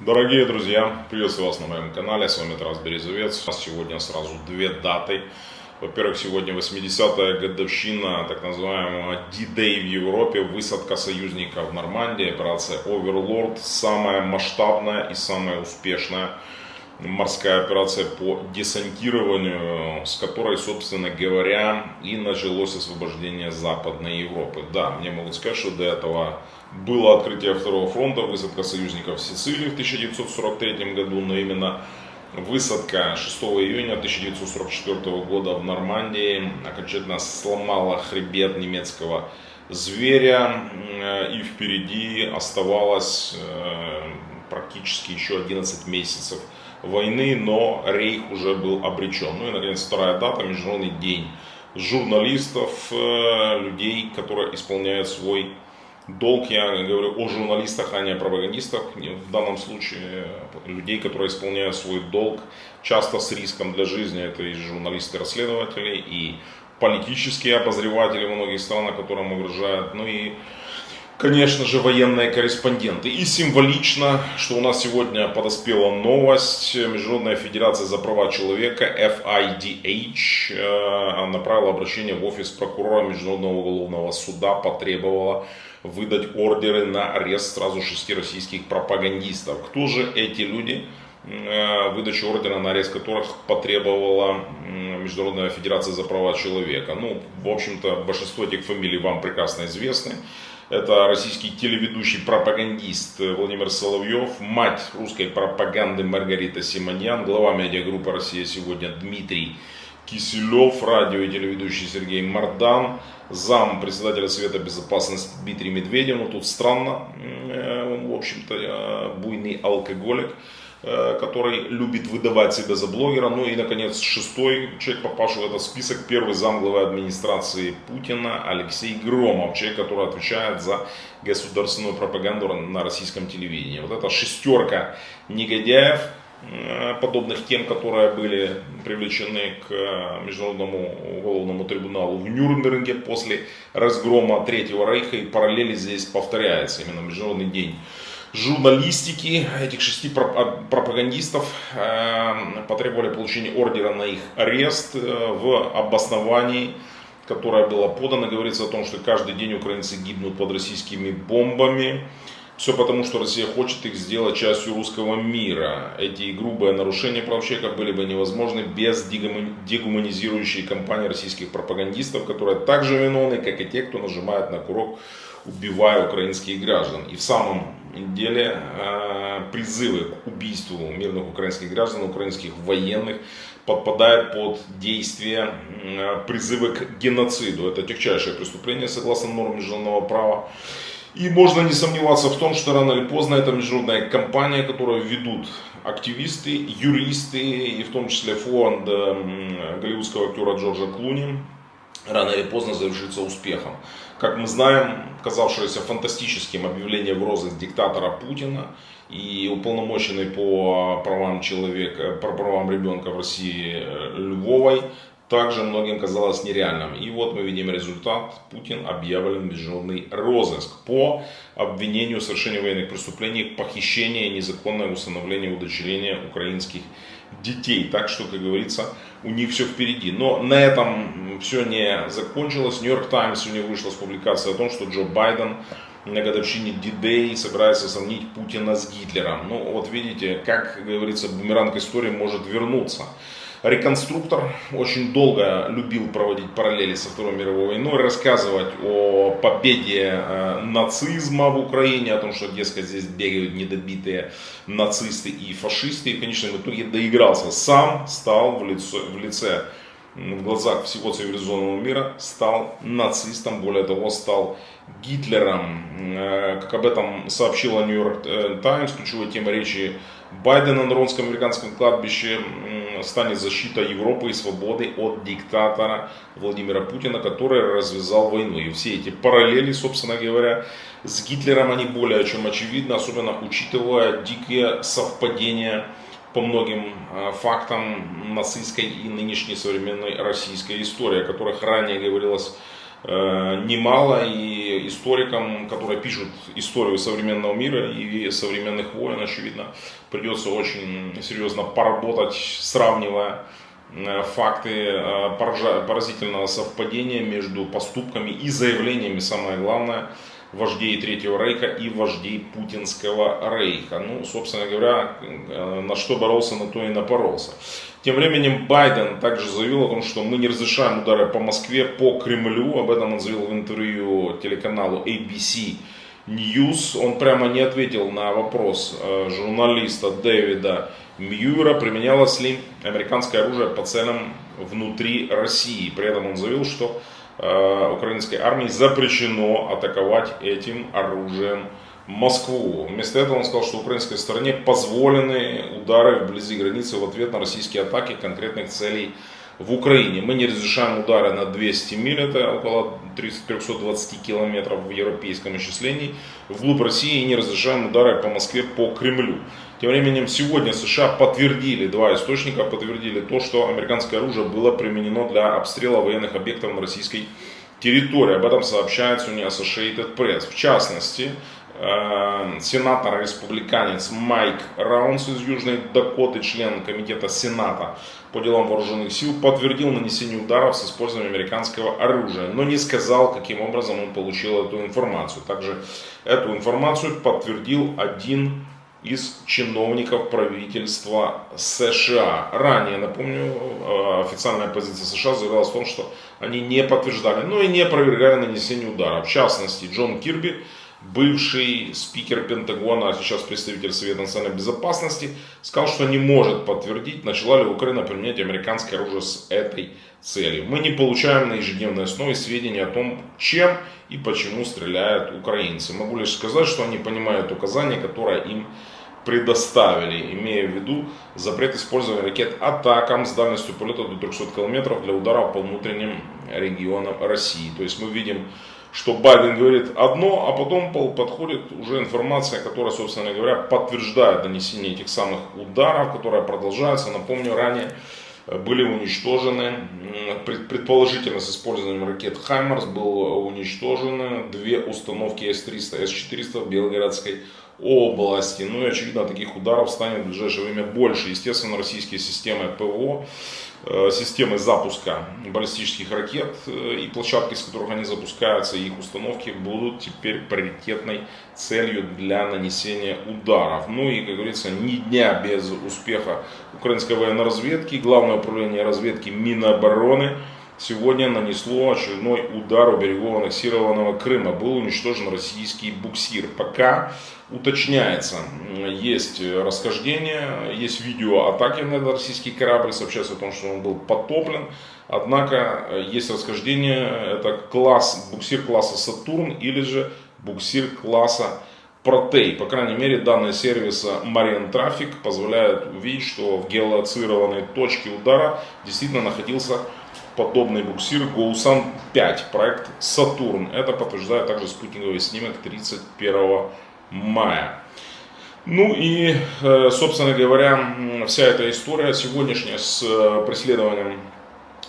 Дорогие друзья, приветствую вас на моем канале, с вами Тарас Березовец. У нас сегодня сразу две даты. Во-первых, сегодня 80-я годовщина так называемого D-Day в Европе, высадка союзников в Нормандии, операция Overlord, самая масштабная и самая успешная морская операция по десантированию, с которой, собственно говоря, и началось освобождение Западной Европы. Да, мне могут сказать, что до этого было открытие второго фронта, высадка союзников в Сицилии в 1943 году, но именно высадка 6 июня 1944 года в Нормандии окончательно сломала хребет немецкого зверя, и впереди оставалось э, практически еще 11 месяцев войны, но Рейх уже был обречен. Ну и, наконец, вторая дата, Международный день журналистов, э, людей, которые исполняют свой долг. Я говорю о журналистах, а не о пропагандистах. В данном случае людей, которые исполняют свой долг, часто с риском для жизни. Это и журналисты-расследователи, и политические обозреватели во многих странах, которым угрожают. Ну и конечно же, военные корреспонденты. И символично, что у нас сегодня подоспела новость. Международная федерация за права человека, FIDH, э, направила обращение в офис прокурора Международного уголовного суда, потребовала выдать ордеры на арест сразу шести российских пропагандистов. Кто же эти люди? Э, выдачу ордера на арест которых потребовала Международная Федерация за права человека. Ну, в общем-то, большинство этих фамилий вам прекрасно известны. Это российский телеведущий пропагандист Владимир Соловьев, мать русской пропаганды Маргарита Симоньян, глава медиагруппы «Россия сегодня» Дмитрий Киселев, радио и телеведущий Сергей Мардан, зам председателя Совета Безопасности Дмитрий Медведев. Ну тут странно, э, в общем-то, э, буйный алкоголик. Э, который любит выдавать себя за блогера. Ну и, наконец, шестой человек, попавший в этот список, первый зам главы администрации Путина Алексей Громов, человек, который отвечает за государственную пропаганду на российском телевидении. Вот эта шестерка негодяев, э, подобных тем, которые были привлечены к э, Международному уголовному трибуналу в Нюрнберге после разгрома Третьего Рейха. И параллели здесь повторяется именно Международный день журналистики этих шести а, пропагандистов э, потребовали получения ордера на их арест э, в обосновании, которое было подано. Говорится о том, что каждый день украинцы гибнут под российскими бомбами. Все потому, что Россия хочет их сделать частью русского мира. Эти грубые нарушения прав человека были бы невозможны без дегуманизирующей кампании российских пропагандистов, которые также виновны, как и те, кто нажимает на курок, убивая украинских граждан. И в самом деле э, призывы к убийству мирных украинских граждан, украинских военных подпадают под действие э, призывы к геноциду. Это тягчайшее преступление согласно нормам международного права. И можно не сомневаться в том, что рано или поздно это международная компания, которую ведут активисты, юристы, и в том числе фонд голливудского актера Джорджа Клуни, рано или поздно завершится успехом. Как мы знаем, казавшееся фантастическим объявление в розыск диктатора Путина и уполномоченный по правам человека, по правам ребенка в России э, Львовой, также многим казалось нереальным. И вот мы видим результат. Путин объявлен международный розыск по обвинению в совершении военных преступлений, похищения, незаконное установление удочерения украинских детей. Так что, как говорится, у них все впереди. Но на этом все не закончилось. Нью-Йорк Таймс сегодня вышла с публикацией о том, что Джо Байден на годовщине D-Day собирается сравнить Путина с Гитлером. Ну, вот видите, как говорится, бумеранг истории может вернуться реконструктор, очень долго любил проводить параллели со Второй мировой войной, рассказывать о победе э, нацизма в Украине, о том, что, дескать, здесь бегают недобитые нацисты и фашисты. И, конечно, в итоге доигрался. Сам стал в лице, в лице в глазах всего цивилизованного мира стал нацистом, более того, стал Гитлером. Э, как об этом сообщила Нью-Йорк э, Таймс, ключевой тема речи Байдена на Ронском американском кладбище станет защита Европы и свободы от диктатора Владимира Путина, который развязал войну. И все эти параллели, собственно говоря, с Гитлером, они более чем очевидны, особенно учитывая дикие совпадения по многим а, фактам нацистской и нынешней современной российской истории, о которых ранее говорилось э, немало, и историкам, которые пишут историю современного мира и современных войн, очевидно, придется очень серьезно поработать, сравнивая э, факты поразительного совпадения между поступками и заявлениями, самое главное, вождей Третьего Рейха и вождей Путинского Рейха. Ну, собственно говоря, э, на что боролся, на то и напоролся. Тем временем Байден также заявил о том, что мы не разрешаем удары по Москве, по Кремлю. Об этом он заявил в интервью телеканалу ABC News. Он прямо не ответил на вопрос э, журналиста Дэвида Мьюера, применялось ли американское оружие по целям внутри России. При этом он заявил, что украинской армии запрещено атаковать этим оружием Москву. Вместо этого он сказал, что украинской стороне позволены удары вблизи границы в ответ на российские атаки конкретных целей в Украине. Мы не разрешаем удары на 200 миль, это около 320 километров в европейском исчислении, вглубь России и не разрешаем удары по Москве, по Кремлю. Тем временем сегодня США подтвердили, два источника подтвердили то, что американское оружие было применено для обстрела военных объектов на российской территории. Об этом сообщает сегодня Associated Press. В частности, э, сенатор-республиканец Майк Раунс из Южной Дакоты, член комитета Сената по делам вооруженных сил, подтвердил нанесение ударов с использованием американского оружия, но не сказал, каким образом он получил эту информацию. Также эту информацию подтвердил один из чиновников правительства США. Ранее, напомню, э, официальная позиция США заявляла о том, что они не подтверждали, но и не опровергали нанесение удара. В частности, Джон Кирби, бывший спикер Пентагона, а сейчас представитель Совета национальной безопасности, сказал, что не может подтвердить, начала ли Украина применять американское оружие с этой целью. Мы не получаем на ежедневной основе сведения о том, чем и почему стреляют украинцы. Могу лишь сказать, что они понимают указания, которые им предоставили, имея в виду запрет использования ракет атакам с дальностью полета до 300 км для ударов по внутренним регионам России. То есть мы видим, что Байден говорит одно, а потом подходит уже информация, которая, собственно говоря, подтверждает нанесение этих самых ударов, которая продолжается. Напомню, ранее были уничтожены, предположительно с использованием ракет «Хаймарс» было уничтожены две установки С-300, С-400 в Белгородской области. Ну и очевидно таких ударов станет в ближайшее время больше. Естественно, российские системы ПВО, э, системы запуска баллистических ракет э, и площадки, с которых они запускаются, и их установки будут теперь приоритетной целью для нанесения ударов. Ну и, как говорится, ни дня без успеха украинской военной разведки. Главное управление разведки Минобороны сегодня нанесло очередной удар у берегов аннексированного Крыма. Был уничтожен российский буксир. Пока уточняется, есть расхождение, есть видео атаки на этот российский корабль, сообщается о том, что он был потоплен. Однако есть расхождение, это класс, буксир класса Сатурн или же буксир класса Протей. По крайней мере, данные сервиса Marine Traffic позволяют увидеть, что в геолоцированной точке удара действительно находился подобный буксир Гоусан 5, проект Сатурн. Это подтверждает также спутниковый снимок 31 мая. Ну и, э, собственно говоря, вся эта история сегодняшняя с э, преследованием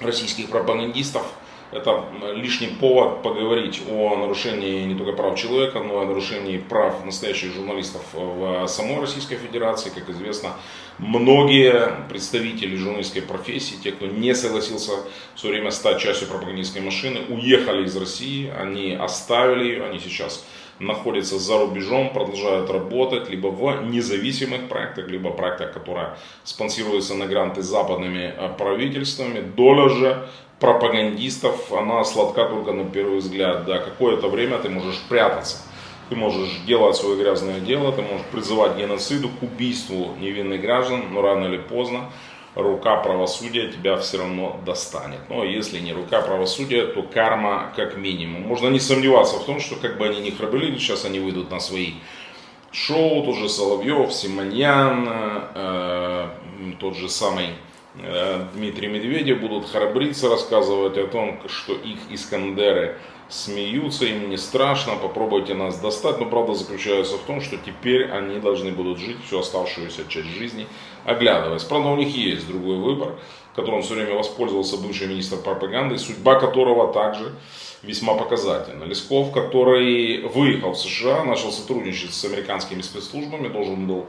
российских пропагандистов – это лишний повод поговорить о нарушении не только прав человека, но и о нарушении прав настоящих журналистов в самой Российской Федерации. Как известно, многие представители журналистской профессии, те, кто не согласился в свое время стать частью пропагандистской машины, уехали из России, они оставили ее, они сейчас находятся за рубежом, продолжают работать либо в независимых проектах, либо проектах, которые спонсируются на гранты западными правительствами. Доля же пропагандистов, она сладка только на первый взгляд. Да, какое-то время ты можешь прятаться. Ты можешь делать свое грязное дело, ты можешь призывать геноциду, к убийству невинных граждан, но рано или поздно рука правосудия тебя все равно достанет. Но если не рука правосудия, то карма как минимум. Можно не сомневаться в том, что как бы они ни храбрили, сейчас они выйдут на свои шоу, тот же Соловьев, Симоньян, э, тот же самый Дмитрий Медведев будут храбриться, рассказывать о том, что их Искандеры смеются, им не страшно, попробуйте нас достать. Но правда заключается в том, что теперь они должны будут жить всю оставшуюся часть жизни, оглядываясь. Правда, у них есть другой выбор, которым все время воспользовался бывший министр пропаганды, судьба которого также весьма показательно. Лесков, который выехал в США, начал сотрудничать с американскими спецслужбами, должен был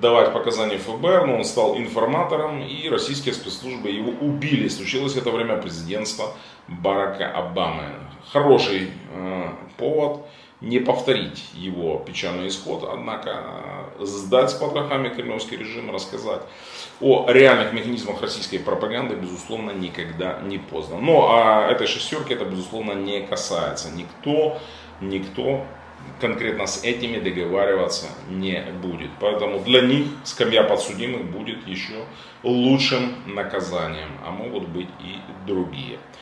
давать показания ФБР, но он стал информатором, и российские спецслужбы его убили. Случилось это время президентства Барака Обамы. Хороший э, повод не повторить его печальный исход, однако сдать с потрохами кремлевский режим, рассказать о реальных механизмах российской пропаганды, безусловно, никогда не поздно. Но а этой шестерки это, безусловно, не касается. Никто, никто конкретно с этими договариваться не будет. Поэтому для них скамья подсудимых будет еще лучшим наказанием, а могут быть и другие.